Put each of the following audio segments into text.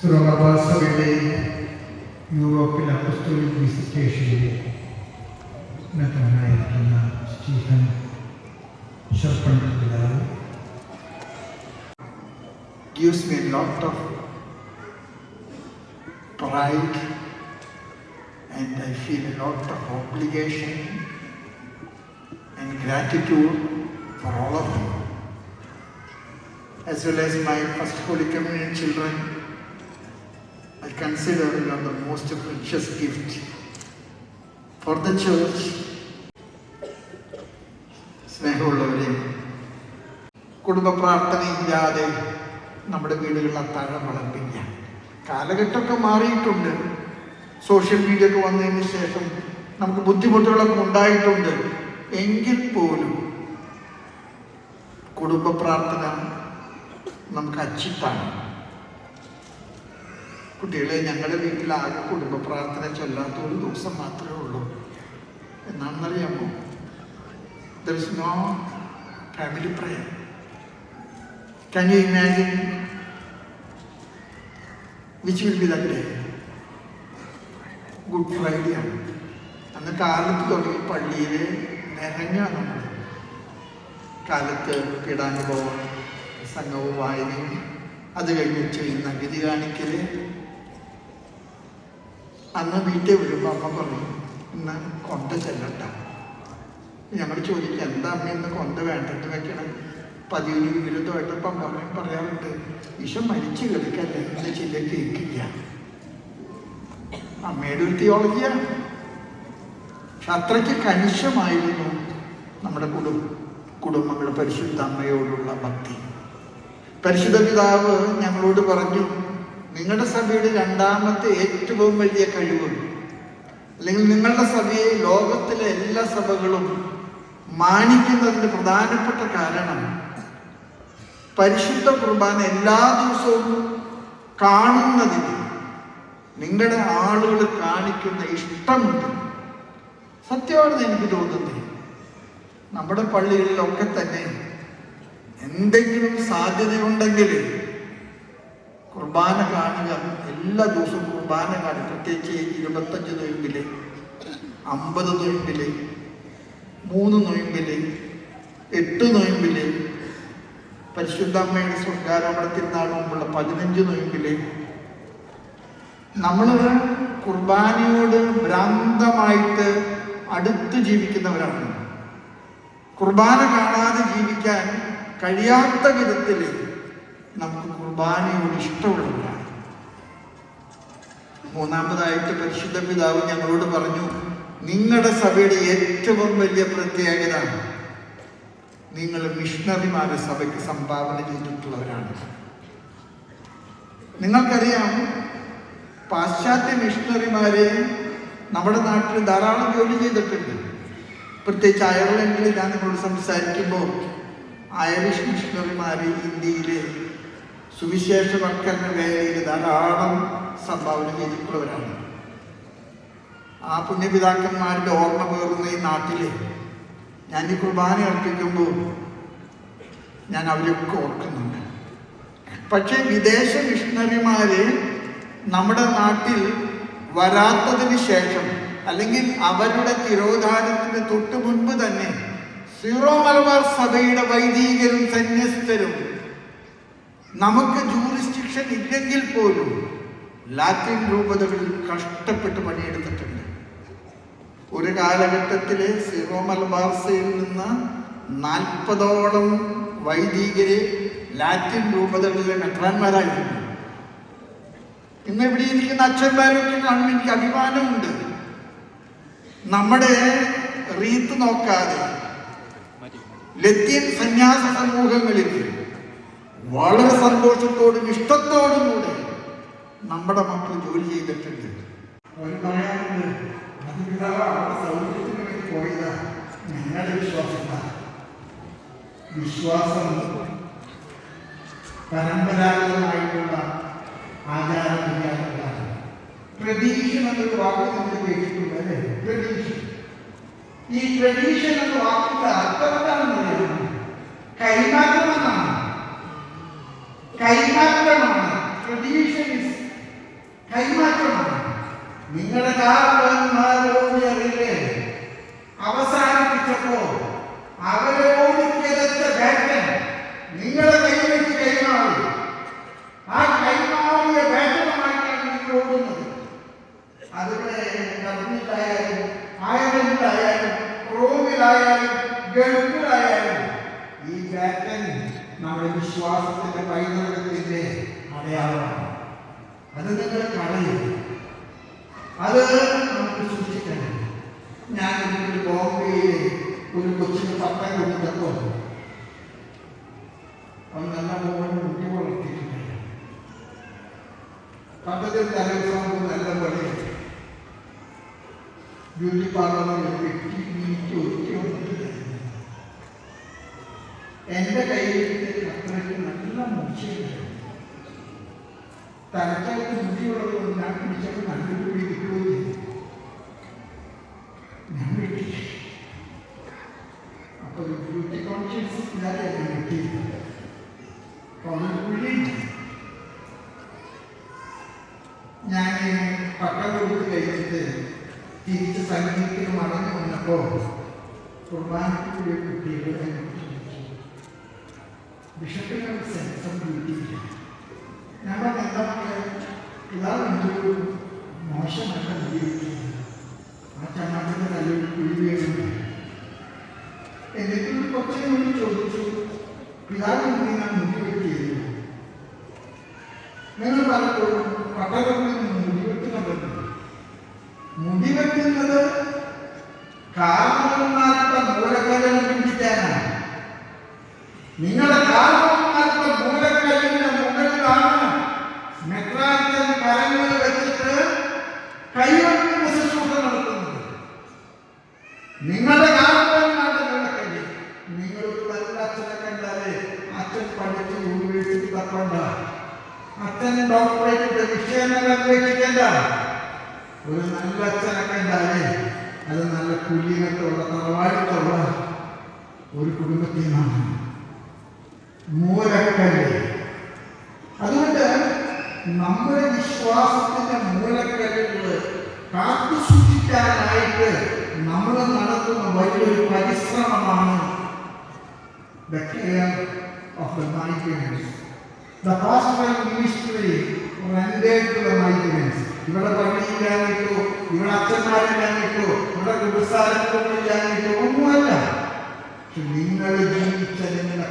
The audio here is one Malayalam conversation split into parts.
സുറമബാസയുടെ യൂറോപ്പിൽ അപ്പസ്തോലിക് വിസിറ്റേഷനിലെ മെത്രനായിരിക്കുന്ന സ്റ്റീഫൻ ഷർപ്പണ്ടിലാവ് gives me a lot of pride and I feel a lot of obligation and gratitude for all of you. As well as my first Holy Communion children, I Consider you are the most precious gift for the church. സ്നേഹമുള്ളവരെ കുടുംബ പ്രാർത്ഥനയില്ലാതെ നമ്മുടെ വീടുകളിൽ അത്താഴം വിളമ്പില്ല കാലഘട്ടമൊക്കെ മാറിയിട്ടുണ്ട്. സോഷ്യൽ മീഡിയ ഒക്കെ വന്നതിന് ശേഷം നമുക്ക് ബുദ്ധിമുട്ടുകളൊക്കെ ഉണ്ടായിട്ടുണ്ട്. എങ്കിൽ പോലും കുടുംബ പ്രാർത്ഥന നമുക്ക് അച്ചിട്ടാണ് കുട്ടികളെ ഞങ്ങളുടെ വീട്ടിൽ ആകെ കുടുംബ പ്രാർത്ഥന ചൊല്ലാത്ത ഒരു ദിവസം മാത്രമേ ഉള്ളൂ. എന്നാണെന്നറിയാമോ? There is no family prayer Can you imagine which will be day? Good Friday ആണ്. അന്ന് കാലത്ത് തുടങ്ങി പള്ളിയിൽ നിറഞ്ഞാണ് നമ്മൾ കാലത്ത് പീഡാനുഭവം സംഘവും വായനയും അത് കഴിഞ്ഞ് ഉച്ചയിൽ നഗതി കാണിക്കൽ അന്ന് വീട്ടിൽ വരുമ്പോൾ അമ്മ പറഞ്ഞു ഇന്ന് കൊണ്ട ചെല്ലട്ട. ഞങ്ങൾ ചോദിക്കുക എന്താ അമ്മ ഇന്ന് കൊണ്ട വേണ്ടെന്ന് വെക്കണം പതിവിന് വിരുദ്ധമായിട്ട് ഇപ്പം പറയും പറയാറുണ്ട് ഈശോ മരിച്ചു കിടക്കല്ലേ എന്റെ ചില്ല കേൾക്കില്ല. അമ്മയുടെ ഒരു തിയോളജിയാണ് പക്ഷെ അത്രയ്ക്ക് കനിശമായിരുന്നു നമ്മുടെ കുടുംബ കുടുംബങ്ങളുടെ പരിശുദ്ധ അമ്മയോടുള്ള ഭക്തി. പരിശുദ്ധ പിതാവ് ഞങ്ങളോട് പറഞ്ഞു നിങ്ങളുടെ സഭയുടെ രണ്ടാമത്തെ ഏറ്റവും വലിയ കഴിവ്. അല്ലെങ്കിൽ നിങ്ങളുടെ സഭയെ ലോകത്തിലെ എല്ലാ സഭകളും മാനിക്കുന്നതിന്റെ പ്രധാനപ്പെട്ട കാരണം പരിശുദ്ധ കുർബാന എല്ലാ ദിവസവും കാണുന്നതിന് നിങ്ങളുടെ ആളുകൾ കാണിക്കുന്ന ഇഷ്ടമുണ്ട്. സത്യമാണെന്ന് എനിക്ക് തോന്നുന്നത് നമ്മുടെ പള്ളികളിലൊക്കെ തന്നെ എന്തെങ്കിലും സാധ്യതയുണ്ടെങ്കിൽ കുർബാന കാണുക എല്ലാ ദിവസവും കുർബാന കാണുക. പ്രത്യേകിച്ച് ഇരുപത്തഞ്ച് നൊയമ്പിൽ അമ്പത് നൊയമ്പിൽ മൂന്ന് നൊയമ്പിൽ എട്ട് നൊയമ്പിൽ പരിശുദ്ധ അമ്മയുടെ സ്വർഗാരോപണ തിരുനാൾ മുമ്പുള്ള പതിനഞ്ച് നൊയമ്പിൽ നമ്മൾ കുർബാനയോട് ഭ്രാന്തമായിട്ട് അടുത്ത് ജീവിക്കുന്നവരാണ്. കുർബാന കാണാതെ ജീവിക്കാൻ കഴിയാത്ത വിധത്തിൽ നമുക്ക് കുർബാനയോട് ഇഷ്ടമുള്ളവരാണ് മൂന്നാമതായിട്ട് പരിശുദ്ധ പിതാവ് ഞങ്ങളോട് പറഞ്ഞു നിങ്ങളുടെ സഭയുടെ ഏറ്റവും വലിയ പ്രത്യേകത നിങ്ങൾ മിഷണറിമാരെ സഭയ്ക്ക് സംഭാവന ചെയ്തിട്ടുള്ളവരാണ്. നിങ്ങൾക്കറിയാം പാശ്ചാത്യ മിഷണറിമാരെ നമ്മുടെ നാട്ടിൽ ധാരാളം ജോലി ചെയ്തിട്ടുണ്ട്. പ്രത്യേകിച്ച് അയർലൻഡിൽ ഞാൻ നിങ്ങളോട് സംസാരിക്കുമ്പോൾ ഐറിഷ് മിഷണറിമാർ ഇന്ത്യയിലെ സുവിശേഷവൽക്കരണ വേലയിൽ ധാരാളം സംഭാവന ചെയ്തിട്ടുള്ളവരാണ്. ആ പുണ്യപിതാക്കന്മാരുടെ ഓർമ്മ പേറുന്ന ഈ നാട്ടിൽ ഞാൻ ഈ കുർബാന അർപ്പിക്കുമ്പോൾ ഞാൻ അവരെയൊക്കെ ഓർക്കുന്നുണ്ട്. പക്ഷേ വിദേശ മിഷണറിമാര് നമ്മുടെ നാട്ടിൽ വരാത്തതിന് ശേഷം അല്ലെങ്കിൽ അവരുടെ തിരോധാനത്തിന് തൊട്ടു മുൻപ് തന്നെ സീറോ മലബാർ സഭയുടെ വൈദികരും സന്യസ്തരും നമുക്ക് ജൂറിസ്റ്റിക്ഷൻ ഇല്ലെങ്കിൽ പോലും ലാറ്റിൻ രൂപതകളിൽ കഷ്ടപ്പെട്ട് പണിയെടുത്തിട്ടുണ്ട്. ഒരു കാലഘട്ടത്തിൽ സീറോ മലബാർസയിൽ നിന്ന് നാൽപ്പതോളം വൈദികരെ ലാറ്റിൻ രൂപതകളിലെ മെത്രാന്മാരായിരുന്നു ഇന്ന് ഇവിടെ ഇരിക്കുന്ന അച്ഛന്മാരൊക്കെ കാണുമ്പോൾ എനിക്ക് അഭിമാനമുണ്ട്. നമ്മുടെ റീത്ത് നോക്കാതെ ലത്തീൻ സന്യാസ സമൂഹങ്ങളിൽ വളരെ സന്തോഷത്തോടും ഇഷ്ടത്തോടും കൂടെ നമ്മുടെ മക്കൾ ജോലി ചെയ്തിട്ടുണ്ട്. വിശ്വാസം പരമ്പരാഗതമായിട്ടുള്ള ആചാരവിചാരങ്ങളാണ്. ട്രഡീഷൻ എന്നൊരു വാക്ക് നിങ്ങൾ കേട്ടിട്ടുണ്ട് അല്ലേ? ട്രഡീഷൻ ഈ ട്രഡീഷൻ എന്ന വാക്കിന്റെ അർത്ഥം എന്താണെന്ന് അറിയാമോ? കൈമാറ്റം എന്നാണ്. കൈമാറ്റമാണ്. ട്രഡീഷൻ ഇസ് കൈമാറ്റമാണ്. നിങ്ങളുടെ കാരണന്മാരോടിയറിയില്ലേ അവസാനിപ്പിച്ചപ്പോ അവരോട് കിതച്ച ബാറ്റൻ നിങ്ങളുടെ കയ്യിലേക്ക് കൈമാറി. ആ കൈമാറിയ ബാറ്റനുമായിട്ടാണ് നിങ്ങൾ ഓടുന്നത്. അതിവിടെ കർമ്മിലായാലും അയർലൻഡിലായാലും റോമിലായാലും ഗൾഫിലായാലും ഈ ബാറ്റൻ നമ്മുടെ വിശ്വാസത്തിന്റെ പൈതൃകത്തിന്റെ അടയാളമാണ്. അത് നിങ്ങൾ കളയും. അത് നമുക്ക് സൂക്ഷിക്കണം ഞാൻ ഒരു ബോംബെയിലെ ഒരു കൊച്ചിന് പട്ടം കൊടുത്തപ്പോൾ അവൻ നല്ല മോഹൻ കുട്ടി വളർത്തിയിട്ടുണ്ട്. പട്ടത്തിൽ തലേദിവസം നല്ല പോലെ ബ്യൂട്ടി പാർലറിൽ വെട്ടി വീട്ടി ഒരുക്കി വന്നിട്ട് എന്റെ കയ്യിൽ അത്രയ്ക്ക് നല്ല മൂർച്ചയുണ്ട്. ബുദ്ധിയുള്ളത് കൊണ്ട് ഞാൻ പിടിച്ചപ്പോൾ നല്ലൊരു കൂടി കിട്ടുകയും ചെയ്തു. ഞാൻ കിട്ടി അപ്പൊ ഒരു ബ്യൂട്ടി കോൺഷ്യൻസ് ഇല്ലാതെ ഞാൻ കിട്ടിയിട്ടുണ്ട് പുള്ളിയുണ്ട് ഞാൻ പട്ടം കൊടുത്ത് കഴിഞ്ഞിട്ട് തിരിച്ച് സംഗീതത്തിൽ മടങ്ങി വന്നപ്പോൾ കുർബാനയ്ക്ക് കൂടിയ കുട്ടികളെ ഞാൻ വിളിച്ചു. ബിഷപ്പിന് ഒരു സെൻസ് ഇല്ല ഞാൻ പറഞ്ഞു എന്താ ഇതാണ് എന്തൊരു മോശമല്ല ജീവിക്കുന്നത് ആ ചമ്മത്തിന്റെ നല്ലൊരു കുഴി വീഴുന്നു എന്നിട്ട് കൊച്ചിനെ കൂടി ചോദിച്ചു പിതാവ് എന്തിനാ മുടി വെട്ടിയത്? നിങ്ങൾ പലപ്പോഴും പട്ടണത്തിൽ കുടുംബത്തിൽ നിന്നാണ് മൂലക്കല്ല് അതുകൊണ്ട് നമ്മുടെ വിശ്വാസത്തിന്റെ മൂലക്കല്ലുകൾ കാത്തു സൂക്ഷിക്കാനായിട്ട് നമ്മൾ നടത്തുന്ന വലിയൊരു പരിശ്രമമാണ് the care of the migrants. The pastoral ministry rendered to the migrants. ഇവിടെ പള്ളിയില്ലാഞ്ഞിട്ടോ ഇവിടെ അച്ഛന്മാരില്ലാഞ്ഞിട്ടോ ഇവിടെ കുടുംബസ്ഥാനങ്ങളില്ലാഞ്ഞിട്ടോ ഒന്നുമല്ല നിങ്ങൾ ജീവിച്ച നിങ്ങളുടെ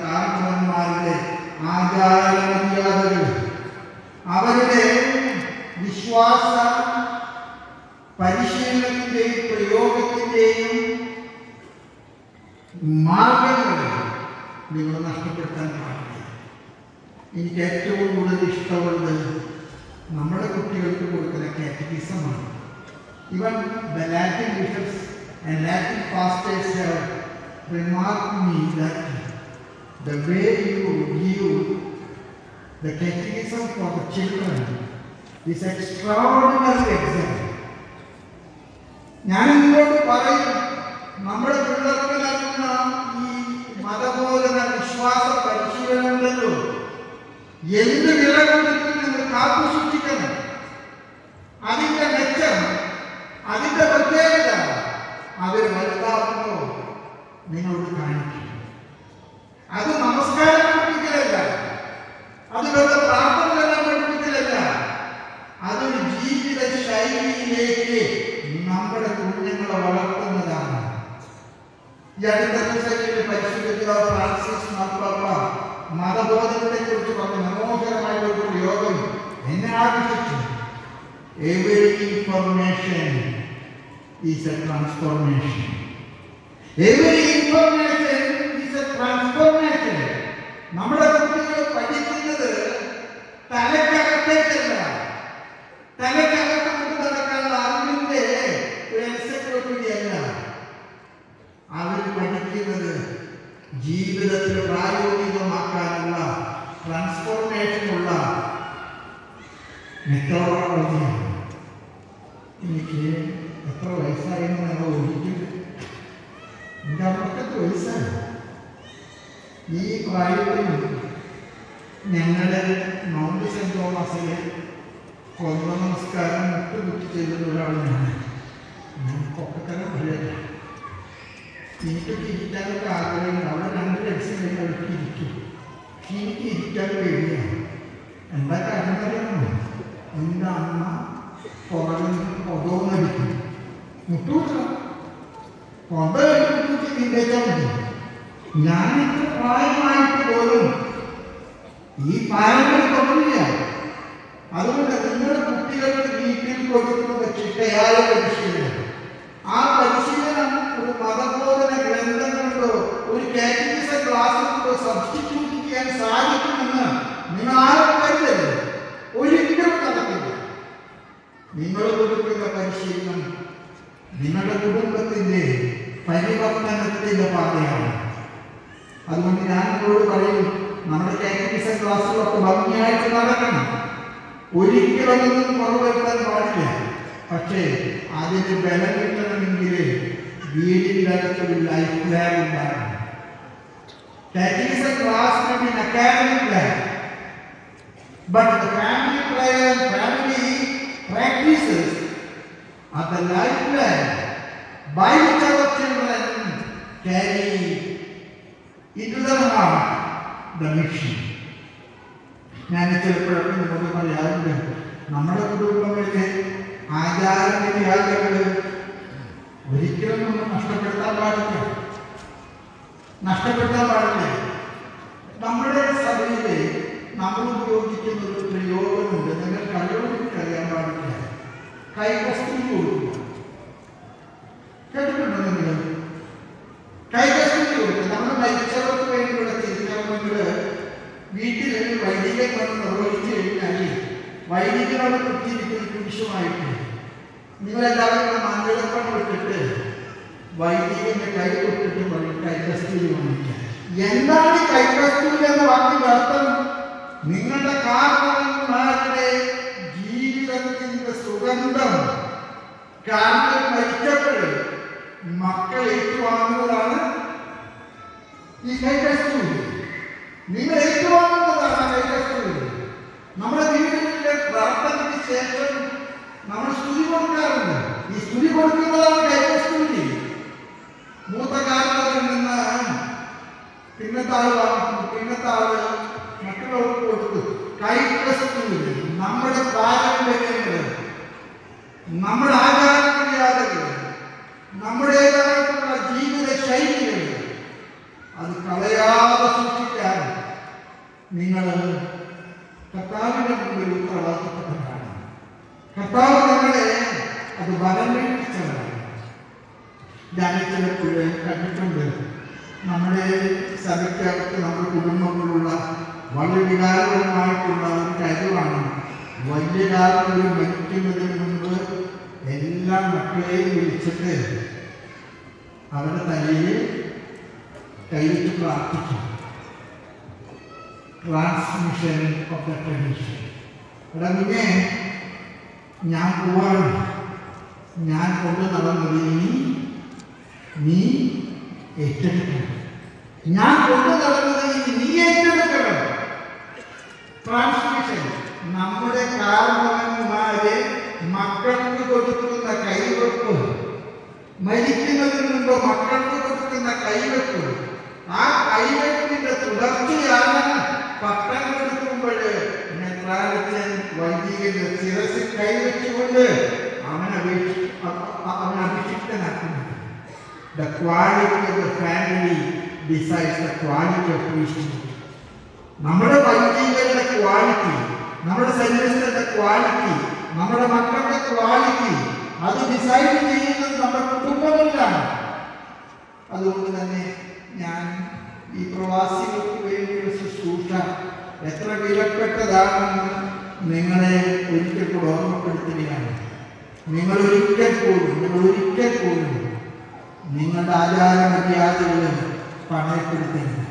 ആചാരമര്യാദകൾ അവരുടെ വിശ്വാസ പരിശീലനത്തിന്റെയും പ്രയോഗത്തിന്റെയും മാർഗങ്ങൾ നിങ്ങൾ നഷ്ടപ്പെടുത്താൻ പാടില്ല. എനിക്ക് ഏറ്റവും കൂടുതൽ ഇഷ്ടമുള്ളത് നമ്മുടെ കുട്ടികൾക്ക് കൊടുക്കുന്ന കാറ്റഗിസമാണ്. Even the Latin bishops and Latin pastors have remarked me that the way you give the catechism for the children is extraordinary excellent. ഞാൻ നിങ്ങളോട് മതബോധനത്തെ കുറിച്ച് പറഞ്ഞ മനോഹരമായ ഒരു പ്രയോഗം എന്നെ ആകർഷിച്ചു. Every information is a transformation every information is a transformation നമ്മുടെ മെത്തോഡോളജിയാണ് എനിക്ക് എത്ര വയസ്സായെന്ന് ഞങ്ങൾ ഊഹിക്കും. എന്റെ അമ്പത്തെട്ട് വയസ്സായി? ഈ പ്രായത്തിൽ ഞങ്ങളുടെ മൗണ്ട് സെന്റ് തോമസിലെ കൊന്ന നമസ്കാരം മുട്ടുകുത്തി ചെയ്തത് ഒരാളാണ് ഞാൻ പൊക്കത്തരം പറയല്ല എനിക്കൊക്കെ ഇരിക്കാനൊക്കെ ആഗ്രഹമുണ്ട്. അവിടെ രണ്ട് ലക്ഷം കഴിഞ്ഞ് എനിക്ക് ഇരിക്കാൻ പേടിയാണ്. എന്താ കാരണം അറിയാമോ? എന്റെ അമ്മ പുറകിൽ പുകവുന്നടിക്കും മുട്ടൂട്ട നീന്തേച്ചാൽ മതി ഞാൻ ഇത്ര പ്രായമായിട്ട് പോലും ഈ പാരമ്പര്യം തുടങ്ങില്ല അതുകൊണ്ട് നിങ്ങളുടെ കുട്ടികൾക്ക് വീട്ടിൽ കൊടുക്കുന്ന ചിട്ടയായ പരിശീലനം. ആ പരിശീലനം ഒരു മതബോധന ഗ്രന്ഥങ്ങളുണ്ടോ ഒരു കാറ്റഗിസ ക്ലാസ്സുകളോ സബ്സ്റ്റിറ്റ്യൂട്ട് ചെയ്യാൻ സാധിക്കുമെന്ന് നിങ്ങൾ ആരും കരുതരുത്. നിങ്ങൾ കൊടുക്കുന്ന പരിശീലനം നിങ്ങളുടെ കുടുംബത്തിന്റെ പരിവർത്തനത്തിന്റെ പാതയാണ് അതുകൊണ്ട് ഞാൻ നിങ്ങളോട് പറയും നമ്മുടെ കാറ്റഗിസ ക്ലാസ്സുകളൊക്കെ ഭംഗിയായിട്ട് നടക്കണം ഒരിക്കലും ഒന്നും കുറവ് വരുത്താൻ പാടില്ല പക്ഷേ അതിന് ബലം കിട്ടണമെങ്കിൽ വീടിൻ്റെ അകത്തൊരു ലൈഫ് പ്ലാൻ ഉണ്ടാകണം That is a class from an academic plan. Practices are the life by which our children carry into their heart the mission. ഞാൻ ചിലപ്പോഴൊക്കെ നിങ്ങളോട് പറയാറുണ്ട് നമ്മുടെ കുടുംബങ്ങളിലെ ആചാരമര്യാദകൾ ഒരിക്കലും നമ്മൾ നഷ്ടപ്പെടുത്താൻ പാടില്ല നഷ്ടപ്പെടുത്താൻ പാടില്ല നമ്മുടെ സഭയിൽ നമ്മൾ ഉപയോഗിക്കുന്ന ഒരു പ്രയോഗമുണ്ട് നിങ്ങൾ കഴിവോട് അറിയാൻ പാടില്ല കൈവസ്തു കൊടുക്കുക കേട്ടിട്ടുണ്ടോ നിങ്ങൾ കൈവസ്തു കൊടുക്കുക നമ്മൾ മരിച്ചവർക്ക് വേണ്ടിയുള്ള തിരുക്കർമ്മങ്ങൾ വീട്ടിൽ ഒരു വൈദികൻ വന്ന് നിർവഹിച്ചു കഴിഞ്ഞാൽ വൈദികനോട് കുത്തിയിരിക്കുന്ന കുരിശുമായിട്ട് നിങ്ങളെല്ലാവരും കൂടെ മംഗളപ്പണം ഇട്ടിട്ട് വൈദികന്റെ കൈ തൊട്ടിട്ട് പറയും കൈകസ്തൂരി വാങ്ങിക്കാൻ എന്താണ് ഈ കൈകസ്തൂരി എന്ന വാക്കിന്റെ അർത്ഥം നിങ്ങളുടെ കാരണവന്മാരുടെ ജീവിതത്തിന്റെ സുഗന്ധം. കാരണം മരിച്ചപ്പോൾ മക്കൾ ഏറ്റുവാങ്ങുന്നതാണ് ഈ കൈകസ്തു നിങ്ങൾ ഏറ്റുവാങ്ങുന്നതാണ് കൈകസ്തു നമ്മുടെ ജീവിതത്തിലെ പ്രാർത്ഥനയ്ക്ക് ശേഷം നമ്മൾ സ്തുതി കൊടുക്കാറുണ്ട്. ഈ സ്തുതി കൊടുക്കുന്നതാണ് കൈകസ്തൂരി മൂത്ത കാരണത്തിൽ നിന്ന് പിന്നത്തെ ആൾ വാങ്ങിച്ചു മറ്റുള്ളവർക്ക് കൊടുത്തു കൈകസ്തൂരി നമ്മുടെ പാരമ്പര്യങ്ങൾ നമ്മുടെ ആചാരമര്യാദകൾ നമ്മുടേതായിട്ടുള്ള ജീവിത ശൈലികൾ അത് കളയാതെ സൂക്ഷിക്കാൻ നിങ്ങൾ കർത്താവിന്റെ മുമ്പിൽ ഉത്തരവാദിത്തപ്പെട്ടവരാണ് കർത്താവ് നിങ്ങളെ അത് ബലം വീട്ടിച്ചതാണ് ഞാൻ ചിലപ്പോഴും കണ്ടിട്ടുണ്ട് നമ്മുടെ സഭയ്ക്കകത്ത് നമ്മുടെ കുടുംബങ്ങളുള്ള വളരെ വികാരപരമായിട്ടുള്ള ഒരു കാര്യമാണ് വലിയ കാലം ഒരു മരിക്കുന്നതിന് മുൻപ് എല്ലാ വിളിച്ചിട്ട് അവരുടെ തലയിൽ കൈയിട്ട് പ്രാർത്ഥിക്കും. ട്രാൻസ്മിഷൻ ഓഫ് ദ ട്രഡീഷൻ ഇവിടെ പിന്നെ ഞാൻ പോവാണ്. ഞാൻ കൊണ്ട് നടന്നത് നീ നീ ഏറ്റെടുക്കണം. ഞാൻ കൊണ്ട് നടന്നത് ഇനി നീ ഏറ്റെടുക്കണം. ട്രാൻസ്മിഷൻ നമ്മുടെ കാരണവന്മാരെ മക്കൾക്ക് കൊടുക്കുന്ന കൈവെപ്പ് മരിക്കുന്നതിന് മുമ്പ് മക്കൾക്ക് കൊടുക്കുന്ന കൈവെപ്പ് ആ കൈവെപ്പിന്റെ തുടർച്ചയാണ് പട്ടം കൊടുക്കുമ്പോൾ മെത്രാലച്ചൻ വൈദികന്റെ ശിരസിൽ കൈവച്ചുകൊണ്ട് അവൻ അപേക്ഷ അവൻ അഭിഷിക്തനാക്കുന്നത് The quality of the family decides the quality of priesthood. നമ്മുടെ വൈദികരുടെ ക്വാളിറ്റി നമ്മുടെ സന്യസ്തരുടെ ക്വാളിറ്റി നമ്മുടെ മക്കളുടെ ക്വാളിറ്റി അത് ഡിസൈഡ് ചെയ്യുന്നത് നമ്മുടെ കുടുംബങ്ങളിലാണ്. അതുകൊണ്ട് തന്നെ ഞാൻ ഈ പ്രവാസികൾക്ക് വേണ്ടിയുള്ള ശുശ്രൂഷ എത്ര വിലപ്പെട്ടതാണെന്ന് നിങ്ങളെ ഒരിക്കൽ കൂടെ ഓർമ്മപ്പെടുത്തുകയാണ്. നിങ്ങൾ ഒരിക്കൽ പോലും നിങ്ങൾ പോലും നിങ്ങളുടെ ആചാര മര്യാദകൾ പണയപ്പെടുത്തരുത്.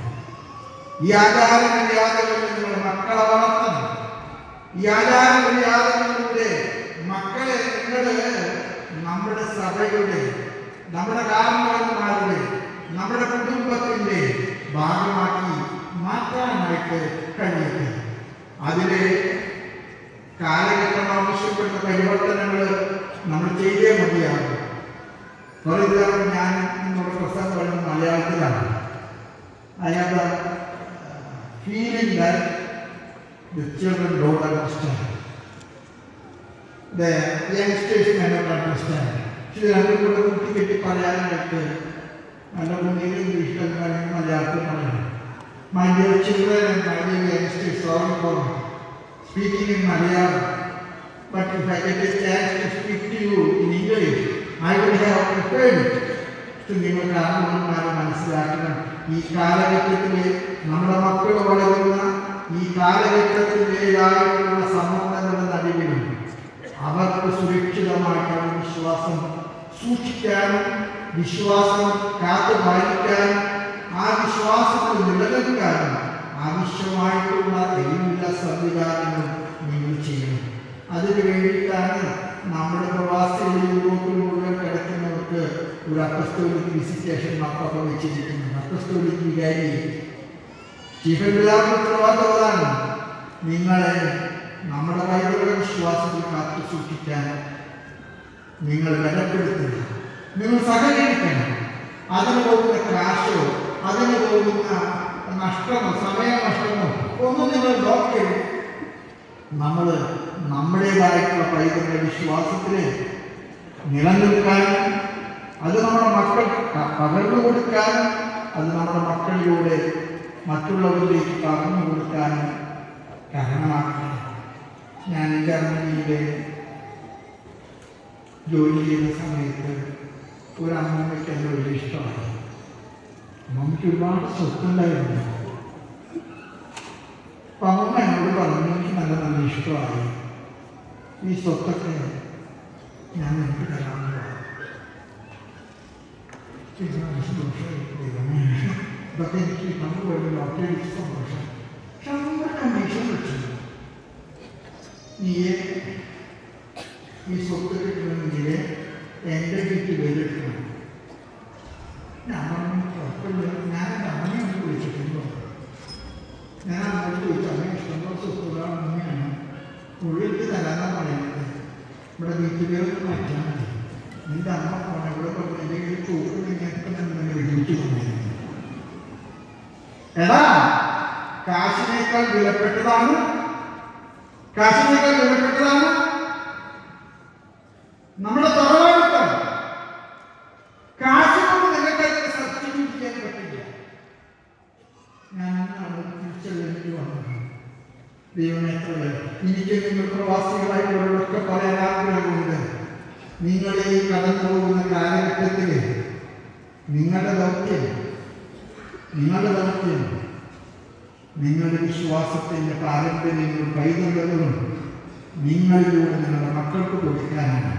ഈ ആചാര നിങ്ങൾ മക്കളെ വളർത്തണം. ഈ ആചാര മക്കളെ നിങ്ങൾ നമ്മുടെ സഭയുടെ നമ്മുടെ കാരണവന്മാരുടെ നമ്മുടെ കുടുംബത്തിന്റെ ഭാഗമാക്കി മാറ്റാനായിട്ട് കഴിയട്ടെ. അതിലെ കാലഘട്ടം ആവശ്യപ്പെട്ട പരിവർത്തനങ്ങൾ നമ്മൾ ചെയ്തേ മതിയാകും. കുറേ example, ഞാൻ നിങ്ങളുടെ പ്രസംഗം പറയുന്നത് മലയാളത്തിലാണ്. അയാളുടെ feeling that the children don't understand. The youngsters cannot understand. ഇത് രണ്ടും കൂടെ കൂട്ടിക്കെട്ടി പറയാനായിട്ട് നല്ല മുന്നിൽ ഇംഗ്ലീഷിലും കാര്യങ്ങൾ മലയാളത്തിൽ പറയണം children and my dear youngsters, sorry for speaking in Malayalam. But if I get a chance to speak to you in English, I would have preferred it. ഇത് നിങ്ങൾക്ക് ആത്മന്മാരെ മനസ്സിലാക്കണം ഈ കാലഘട്ടത്തിൽ നമ്മുടെ മക്കൾ വളരുന്ന ഈ കാലഘട്ടത്തിന്റെതായിട്ടുള്ള സമ്മർദ്ദങ്ങളുടെ നടുവിലും അവർക്ക് സുരക്ഷിതമായിട്ടാണ് വിശ്വാസം. സൂക്ഷിക്കാനും വിശ്വാസം കാത്തു പാലിക്കാനും ആ വിശ്വാസത്തിൽ നിലനിൽക്കാനും ആവശ്യമായിട്ടുള്ള എല്ലാ സംവിധാനങ്ങളും നിങ്ങൾ ചെയ്യണം. അതിനു വേണ്ടിയിട്ടാണ് നമ്മുടെ പ്രവാസികൾ യൂറോപ്പിൽ മുഴുവൻ കിടക്കുന്നവർക്ക് ഒരു അപ്പസ്തോലിക് വിസിറ്റേഷൻ മക്കളൊക്കെ വെച്ചിരിക്കുന്നത്. അപ്പസ്തോലിക് വികാരി ചീഫില്ലാത്ത ഉത്തരവാദിത്തമാണ് നിങ്ങളെ നമ്മുടെ വൈദ്യുത വിശ്വാസത്തിൽ കാത്തു സൂക്ഷിക്കാൻ നിങ്ങൾ ബലപ്പെടുത്തുക നിങ്ങൾ സഹകരിക്കണം. അതിന് പോകുന്ന ക്രാഷോ അതിന് പോകുന്ന നഷ്ടമോ സമയനഷ്ടമോ ഒന്നും നിങ്ങൾ നോക്കരുത്. നമ്മൾ നമ്മുടേതായിട്ടുള്ള പൈതൃക വിശ്വാസത്തിൽ നിലനിൽക്കാനും അത് നമ്മുടെ മക്കൾ പകർന്നു കൊടുക്കാനും അത് നമ്മുടെ മക്കളിലൂടെ മറ്റുള്ളവരിലേക്ക് പകർന്നു കൊടുക്കാനും കാരണമാക്കണം ഞാൻ ജർമ്മനിയിലെ ജോലി ചെയ്യുന്ന സമയത്ത് ഒരു അമ്മമ്മയ്ക്ക് എന്റെ വലിയ ഇഷ്ടമായി അമ്മമ്മയ്ക്ക് ഒരുപാട് സ്വത്തുണ്ടായിരുന്നു അപ്പം അമ്മമ്മ എന്നോട് പറഞ്ഞു എനിക്ക് നല്ല നല്ല ഇഷ്ടമായി ഈ സ്വത്തൊക്കെ ഞാൻ നിനക്ക് തരാമെന്ന് പറഞ്ഞു ദൈവമേ. ഇതൊക്കെ എനിക്ക് നമ്മൾ ഡോക്ടറെ സന്തോഷം പക്ഷെ അമ്മ കമ്മീഷൻ വെച്ചു നീയെ ഈ സ്വത്ത് കിട്ടണമെങ്കിൽ എന്റെ വീട്ടിൽ വരെടുക്കണം ഞാൻ കുഴപ്പമില്ല ഞാൻ എന്റെ അമ്മയെ ഒന്ന് വിളിച്ചിട്ടുണ്ടോ? ഞാൻ അമ്മയോട് ചോദിച്ചു അമ്മ ഇഷ്ടംപോലെ സ്വത്തുള്ള അമ്മയാണ് പുള്ളിക്ക് തരാനാ പറയുന്നത്. ഇവിടെ വീട്ടുപേരൊക്കെ മാറ്റാൻ മതി അമ്മ എന്റെ കയ്യിൽ ചോറ് നിങ്ങൾക്ക് തന്നെ വീട്ടിൽ എടാ കാശിനേക്കാൾ വിലപ്പെട്ടതാണ് കാശിനേക്കാൾ വിലപ്പെട്ടതാണ് നമ്മുടെ തറവാടിത്തം കാശ് കൊണ്ട് നിങ്ങൾക്ക് അതിനെ സബ്സ്റ്റിറ്റ്യൂട്ട് ചെയ്യാൻ പറ്റില്ല ഞാൻ അവിടെ തിരിച്ചറിഞ്ഞിട്ട് വന്നത് ദൈവമേത്രകൾ എനിക്ക് നിങ്ങൾ പ്രവാസികളായിട്ടുള്ളവരൊക്കെ പറയാൻ ആഗ്രഹമുണ്ട് നിങ്ങൾ ഈ കടന്നു പോകുന്ന കാലഘട്ടത്തിൽ നിങ്ങളുടെ ദൗത്യം നിങ്ങളുടെ ദൗത്യം നിങ്ങളുടെ വിശ്വാസത്തിന്റെ പാരമ്പര്യങ്ങളും പൈതൃകങ്ങളും നിങ്ങളിലൂടെ നിങ്ങളുടെ മക്കൾക്ക് കൊടുക്കാനാണ്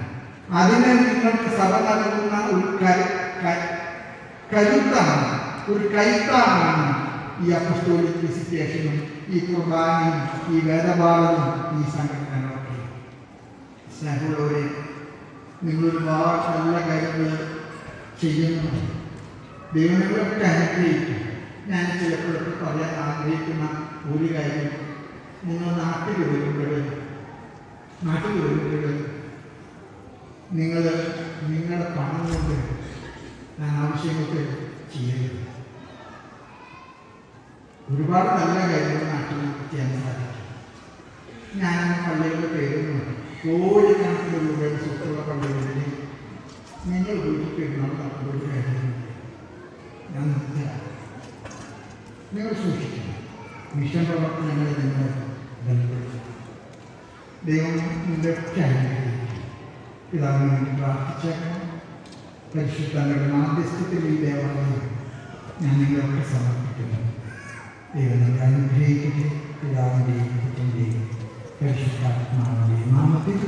അതിന് നിങ്ങൾക്ക് സഭ നൽകുന്ന ഒരു ക- ക- കരുത്താണ്. ഒരു കൈത്താണ് ഈ അപ്പസ്റ്റോളിക് വിസിറ്റേഷനും ഈ കുർബാനയും ഈ വേദപാഠവും ഈ സംഘടനകളൊക്കെ. സ്നേഹമുള്ളവരെ വാക്ക് നല്ല കാര്യങ്ങൾ ചെയ്യുന്നു. ദൈവങ്ങളൊക്കെ അനുഗ്രഹിക്കും. ഞാൻ ചിലപ്പോഴൊക്കെ പറയാൻ ആഗ്രഹിക്കുന്ന ഒരു കാര്യം നിങ്ങൾ നാട്ടിൽ വരുമ്പോൾ നാട്ടിൽ വരുമ്പോൾ നിങ്ങൾ നിങ്ങളുടെ പണം കൊണ്ട് ഞാൻ ആവശ്യങ്ങൾക്ക് ചെയ്യരുത് ഒരുപാട് നല്ല കാര്യങ്ങൾ നാട്ടിൽ ചെയ്യാൻ സാധിക്കും. ഞാൻ പള്ളികളുടെ കയറുന്നു കോടിക്കണക്കിന് രൂപയുടെ സ്വത്തുള്ള പള്ളികളിൽ നിങ്ങൾ വീട്ടിൽ നടക്കുന്ന ഒരു കാര്യമുണ്ട് ഞാൻ നിർത്തുക. നിങ്ങൾ സൂക്ഷിക്കണം. മിഷൻ പ്രവർത്തനങ്ങളെ നിങ്ങൾ ബന്ധപ്പെടുത്തുക. ദൈവം അനുഗ്രഹിക്കും പിതാവിന് വേണ്ടി പ്രാർത്ഥിച്ചേക്കണം പരിശുദ്ധങ്ങളുടെ മാധ്യസ്ഥത്തിൽ ഈ ദേവാലയം ഞാൻ നിങ്ങളൊക്കെ സമർപ്പിക്കുന്നു. ദൈവം നിങ്ങളെ അനുഗ്രഹിക്കട്ടെ. പിതാവിന്റെയും പുത്രന്റെയും പരിശുദ്ധാത്മാവിന്റെയും നാമത്തിൽ